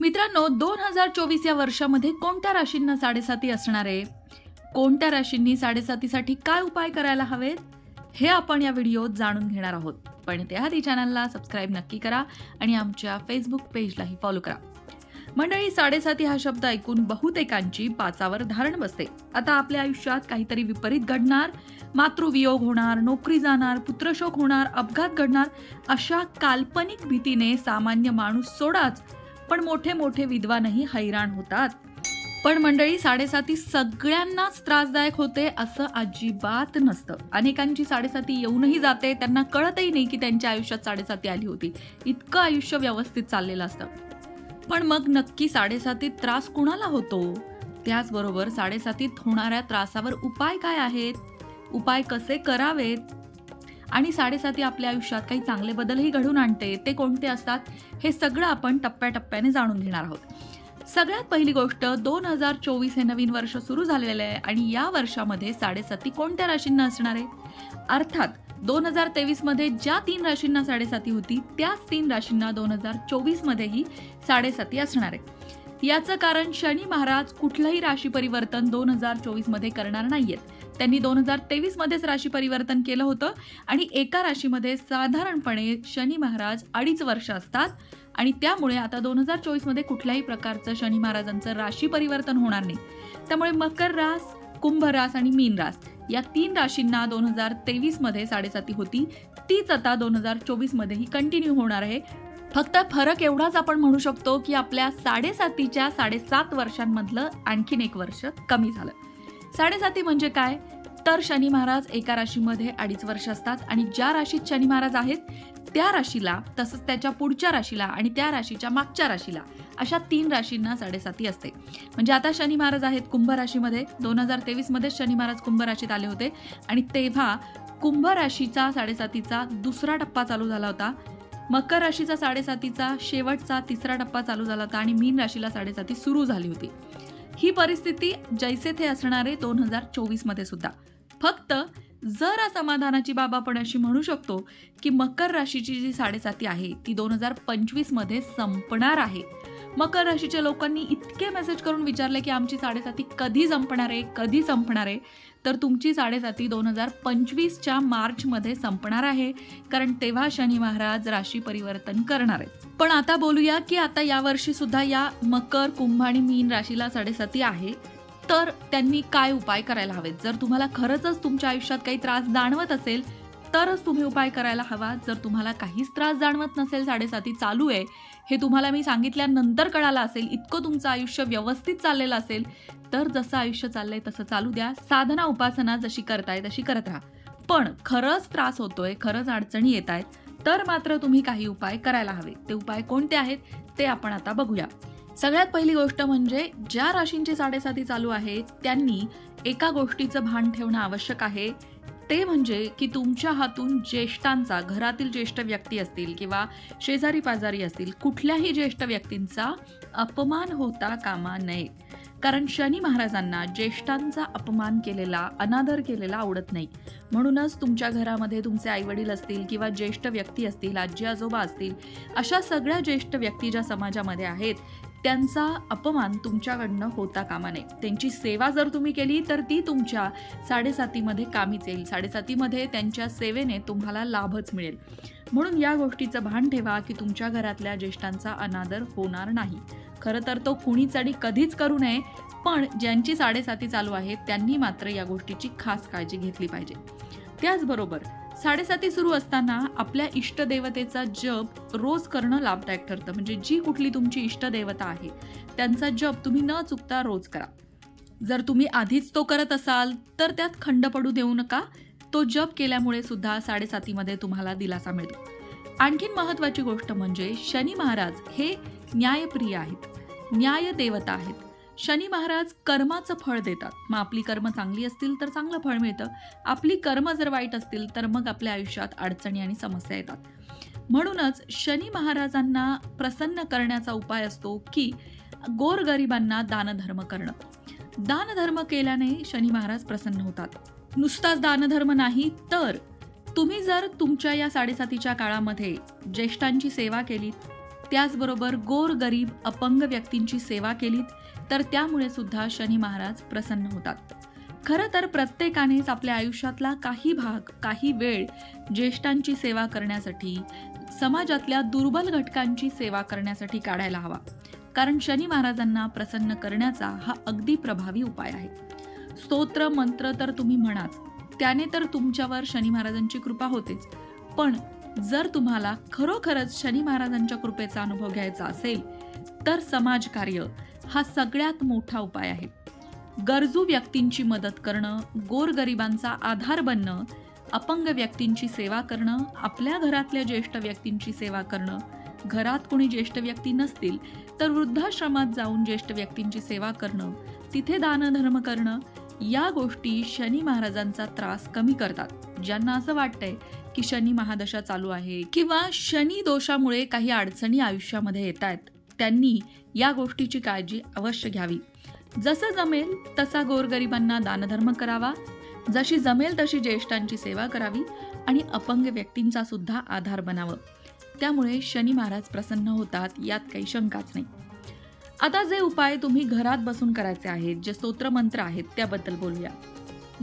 मित्रांनो दोन हजार चोवीस या वर्षामध्ये कोणत्या राशींना साडेसाती असणार आहे? कोणत्या राशींनी साडेसातीसाठी काय उपाय करायला हवेत? हे आपण या व्हिडिओत जाणून घेणार आहोत. पण त्याआधी चॅनलला सबस्क्राईब नक्की करा आणि आमच्या फेसबुक पेजलाही फॉलो करा. मंडळी साडेसाती हा शब्द ऐकून बहुतेकांची पाचावर धारण बसते. आता आपल्या आयुष्यात काहीतरी विपरीत घडणार मातृवियोग होणार नोकरी जाणार पुत्रशोक होणार अपघात घडणार अशा काल्पनिक भीतीने सामान्य माणूस सोडाच पण मोठे मोठे विद्वानही हैराण होतात. पण मंडळी साडेसाती सगळ्यांनाच त्रासदायक होते असं अजिबात नसतं. अनेकांची साडेसाती येऊनही जाते. त्यांना कळतही नाही की त्यांच्या आयुष्यात साडेसाती आली होती. इतकं आयुष्य व्यवस्थित चाललेलं असतं. पण मग नक्की साडेसातीत त्रास कुणाला होतो? त्याचबरोबर साडेसातीत होणाऱ्या त्रासावर उपाय काय आहेत? उपाय कसे करावेत? आणि साडेसाती आपल्या आयुष्यात काही चांगले बदलही घडून आणते. ते कोणते असतात? हे सगळं आपण टप्प्याटप्प्याने जाणून घेणार आहोत. सगळ्यात पहिली गोष्ट दोन हजार चोवीस हे नवीन वर्ष सुरू झालेलं आहे आणि या वर्षामध्ये साडेसाती कोणत्या राशींना असणार आहे? अर्थात दोन हजार तेवीसमध्ये ज्या तीन राशींना साडेसाती होती त्याच तीन राशींना दोन हजार चोवीस मध्येही साडेसाती असणार आहे. याचं कारण शनी महाराज कुठलंही राशी परिवर्तन दोन हजार चोवीसमध्ये करणार नाहीयेत. त्यांनी दोन हजार तेवीसमध्येच राशी परिवर्तन केलं होतं. आणि एका राशीमध्ये साधारणपणे शनी महाराज अडीच वर्ष असतात. आणि त्यामुळे आता दोन हजार चोवीसमध्ये कुठल्याही प्रकारचं शनी महाराजांचं राशी परिवर्तन होणार नाही. त्यामुळे मकर रास कुंभ रास आणि मीन रास या तीन राशींना दोन हजार तेवीसमध्ये साडेसाती होती. तीच आता दोन हजार चोवीसमध्येही कंटिन्यू होणार आहे. फक्त फरक एवढाच आपण म्हणू शकतो की आपल्या साडेसातीच्या साडेसात वर्षांमधलं आणखीन एक वर्ष कमी झालं. साडेसाती म्हणजे काय? तर शनी महाराज एका राशीमध्ये अडीच वर्ष असतात आणि ज्या राशीत शनी महाराज आहेत त्या राशीला तसंच त्याच्या पुढच्या राशीला आणि त्या राशीच्या मागच्या राशीला अशा तीन राशींना साडेसाती असते. म्हणजे आता शनी महाराज आहेत कुंभ राशीमध्ये दोन हजार तेवीसमध्ये शनी महाराज कुंभ राशीत आले होते आणि तेव्हा कुंभ राशीचा साडेसातीचा दुसरा टप्पा चालू झाला होता. मकर राशीचा साडेसातीचा शेवटचा तिसरा टप्पा चालू झाला होता आणि मीन राशीला साडेसाती सुरू झाली होती. ही परिस्थिती जैसे थे असणारे दोन हजार चोवीसमध्ये सुद्धा. फक्त जर समाधानाची बाब आपण अशी म्हणू शकतो की मकर राशीची जी साडेसाती आहे ती दोन हजार पंचवीसमध्ये संपणार आहे. मकर राशीच्या लोकांनी इतके मेसेज करून विचारले की आमची साडेसाती कधी संपणार आहे? कधी संपणार आहे? तर तुमची साडेसाती दोन हजार पंचवीसच्या मार्चमध्ये संपणार आहे. कारण तेव्हा शनी महाराज राशी परिवर्तन करणार आहेत. पण आता बोलूया की आता यावर्षी सुद्धा या मकर कुंभ आणि मीन राशीला साडेसाती आहे. तर त्यांनी काय उपाय करायला हवेत? जर तुम्हाला खरंच तुमच्या आयुष्यात काही त्रास जाणवत असेल तरच तुम्ही उपाय करायला हवा. जर तुम्हाला काहीच त्रास जाणवत नसेल साडेसाती चालू आहे हे तुम्हाला मी सांगितल्यानंतर कळालं असेल इतकं तुमचं आयुष्य व्यवस्थित चाललेलं असेल तर जसं आयुष्य चाललंय तसं चालू द्या. साधना उपासना जशी करताय तशी करत राहा. पण खरंच त्रास होतोय खरंच अडचणी येत आहेत तर मात्र तुम्ही काही उपाय करायला हवे. ते उपाय कोणते आहेत ते आपण आता बघूया. सगळ्यात पहिली गोष्ट म्हणजे ज्या राशींची साडेसाती चालू आहे त्यांनी एका गोष्टीचं भान ठेवणं आवश्यक आहे. ते म्हणजे की तुमच्या हातून ज्येष्ठांचा घरातील ज्येष्ठ व्यक्ती असतील किंवा शेजारी पाजारी असतील कुठल्याही ज्येष्ठ व्यक्तींचा अपमान होता कामा नये. कारण शनी महाराजांना ज्येष्ठांचा अपमान केलेला अनादर केलेला आवडत नाही. म्हणूनच तुमच्या घरामध्ये तुमचे आईवडील असतील किंवा ज्येष्ठ व्यक्ती असतील आजी आजोबा असतील अशा सगळ्या ज्येष्ठ व्यक्ती ज्या समाजामध्ये आहेत त्यांचा अपमान तुमच्याकडनं होता कामा नये. त्यांची सेवा जर तुम्ही केली तर ती तुमच्या साडेसातीमध्ये कामीच येईल. साडेसातीमध्ये त्यांच्या सेवेने तुम्हाला लाभच मिळेल. म्हणून या गोष्टीचं भान ठेवा की तुमच्या घरातल्या ज्येष्ठांचा अनादर होणार नाही. खरं तर तो कुणीच आणि कधीच करू नये पण ज्यांची साडेसाती चालू आहे त्यांनी मात्र या गोष्टीची खास काळजी घेतली पाहिजे. त्याचबरोबर साडेसाती सुरू असताना आपल्या इष्टदेवतेचा जप रोज करणं लाभदायक ठरतं. म्हणजे जी कुठली तुमची इष्टदेवता आहे त्यांचा जप तुम्ही न चुकता रोज करा. जर तुम्ही आधीच तो करत असाल तर त्यात खंड पडू देऊ नका. तो जप केल्यामुळे सुद्धा साडेसातीमध्ये तुम्हाला दिलासा मिळतो. आणखीन महत्वाची गोष्ट म्हणजे शनी महाराज हे न्यायप्रिय आहेत. न्याय देवता आहेत. शनी महाराज कर्माचं फळ देतात. मग आपली कर्म चांगली असतील तर चांगलं फळ मिळतं. आपली कर्म जर वाईट असतील तर मग आपल्या आयुष्यात अडचणी आणि समस्या येतात. म्हणूनच शनी महाराजांना प्रसन्न करण्याचा उपाय असतो की गोरगरिबांना दानधर्म करणं. दानधर्म केल्याने शनी महाराज प्रसन्न होतात. नुसताच दानधर्म नाही तर तुम्ही जर तुमच्या या साडेसातीच्या काळामध्ये ज्येष्ठांची सेवा केली त्याचबरोबर गोर गरीब अपंग व्यक्तींची सेवा केलीत तर त्यामुळे सुद्धा शनी महाराज प्रसन्न होतात. खरं तर प्रत्येकानेच आपल्या आयुष्यातला काही भाग काही वेळ ज्येष्ठांची सेवा करण्यासाठी समाजातल्या दुर्बल घटकांची सेवा करण्यासाठी काढायला हवा. कारण शनी महाराजांना प्रसन्न करण्याचा हा अगदी प्रभावी उपाय आहे. स्तोत्र मंत्र तर तुम्ही म्हणाच त्याने तर तुमच्यावर शनी महाराजांची कृपा होतेच. पण जर तुम्हाला खरोखरच शनी महाराजांच्या कृपेचा अनुभव घ्यायचा असेल तर समाजकार्य हा सगळ्यात मोठा उपाय आहे. गरजू व्यक्तींची मदत करणं गोरगरिबांचा आधार बनणं अपंग व्यक्तींची सेवा करणं आपल्या घरातल्या ज्येष्ठ व्यक्तींची सेवा करणं घरात कोणी ज्येष्ठ व्यक्ती नसतील तर वृद्धाश्रमात जाऊन ज्येष्ठ व्यक्तींची सेवा करणं तिथे दानधर्म करणं या गोष्टी शनी महाराजांचा त्रास कमी करतात ज्यांना असं वाटतंय की शनी महादशा चालू आहे किंवा शनी दोषामुळे काही अडचणी आयुष्यामध्ये येत आहेत त्यांनी या गोष्टीची काळजी अवश्य घ्यावी. जसं जमेल तसा गोरगरिबांना दानधर्म करावा जशी जमेल तशी ज्येष्ठांची सेवा करावी आणि अपंग व्यक्तींचा सुद्धा आधार बनावं. त्यामुळे शनी महाराज प्रसन्न होतात यात काही शंकाच नाही. आता जे उपाय तुम्ही घरात बसून करायचे आहेत जे स्तोत्रमंत्र आहेत त्याबद्दल बोलूया.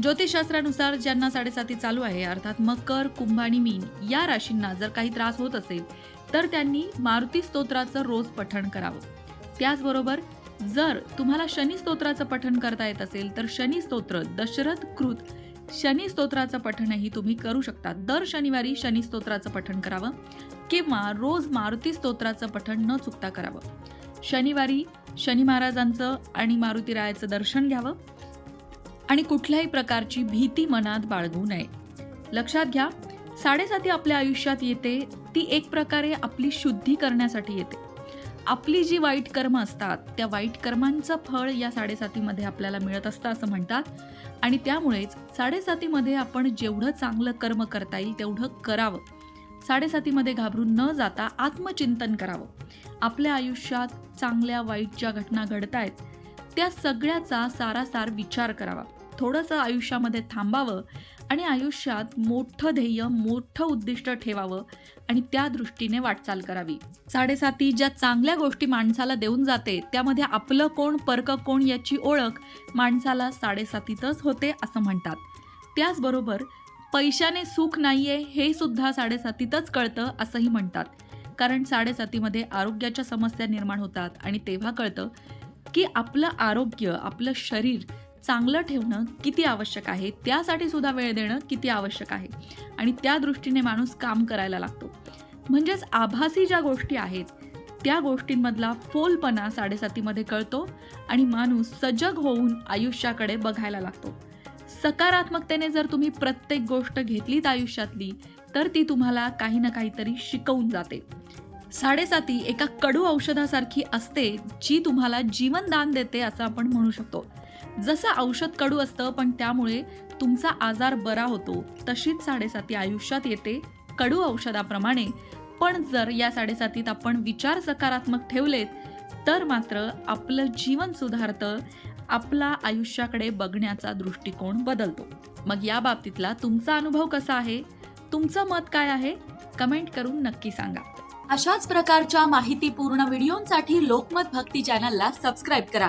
ज्योतिषशास्त्रानुसार ज्यांना साडेसाती चालू आहे अर्थात मकर कुंभ आणि मीन या राशींना जर काही त्रास होत असेल तर त्यांनी मारुती स्तोत्राचं रोज पठण करावं. त्याचबरोबर जर तुम्हाला शनी स्तोत्राचं पठण करता येत असेल तर शनी स्तोत्र दशरथ कृत शनी स्तोत्राचं पठणही तुम्ही करू शकता. दर शनिवारी शनी स्तोत्राचं पठण करावं किंवा रोज मारुती स्तोत्राचं पठण न चुकता करावं. शनिवारी शनी महाराजांचं आणि मारुती रायाचं दर्शन घ्यावं. आणि कुठल्याही प्रकारची भीती मनात बाळगू नये. लक्षात घ्या साडेसाती आपल्या आयुष्यात येते ती एक प्रकारे आपली शुद्धी करण्यासाठी येते. आपली जी वाईट कर्म असतात त्या वाईट कर्मांचं फळ या साडेसातीमध्ये आपल्याला मिळत असतं असं म्हणतात. आणि त्यामुळेच साडेसातीमध्ये आपण जेवढं चांगलं कर्म करता येईल तेवढं करावं. साडेसातीमध्ये घाबरून न जाता आत्मचिंतन करावं. आपल्या आयुष्यात चांगल्या वाईट ज्या घटना घडत आहेत त्या सगळ्याचा सारासार विचार करावा. थोडंसं आयुष्यामध्ये थांबावं आणि आयुष्यात मोठं ध्येय मोठं उद्दिष्ट ठेवावं आणि त्या दृष्टीने वाटचाल करावी. साडेसाती ज्या चांगल्या गोष्टी माणसाला देऊन जाते त्यामध्ये आपलं कोण परक कोण याची ओळख माणसाला साडेसातीतच होते असं म्हणतात. त्याचबरोबर पैशाने सुख नाहीये हे सुद्धा साडेसातीतच कळतं असंही म्हणतात. कारण साडेसातीमध्ये आरोग्याच्या समस्या निर्माण होतात आणि तेव्हा कळतं की आपलं आरोग्य आपलं शरीर चांगलं ठेवणं किती आवश्यक आहे? त्यासाठी सुद्धा वेळ देणं किती आवश्यक आहे? आणि त्या दृष्टीने माणूस काम करायला लागतो. म्हणजेच आभासी ज्या गोष्टी आहेत त्या गोष्टींमधला फोलपणा साडेसातीमध्ये कळतो आणि माणूस सजग होऊन आयुष्याकडे बघायला लागतो. सकारात्मकतेने जर तुम्ही प्रत्येक गोष्ट घेतलीत आयुष्यातली तर ती तुम्हाला काही ना काहीतरी शिकवून जाते. साडेसाती एका कडू औषधासारखी असते जी तुम्हाला जीवनदान देते असं आपण म्हणू शकतो. जसं औषध कडू असतं पण त्यामुळे तुमचा आजार बरा होतो. तशीच साडेसाती आयुष्यात येते कडू औषधाप्रमाणे. पण जर या साडेसातीत आपण विचार सकारात्मक ठेवलेत तर मात्र आपलं जीवन सुधारतं आपला आयुष्याकडे बघण्याचा दृष्टिकोन बदलतो. मग या बाबतीतला तुमचा अनुभव कसा आहे? तुमचं मत काय आहे? कमेंट करून नक्की सांगा. अशाच प्रकारच्या माहितीपूर्ण व्हिडिओंसाठी लोकमत भक्ती चॅनलला सबस्क्राईब करा.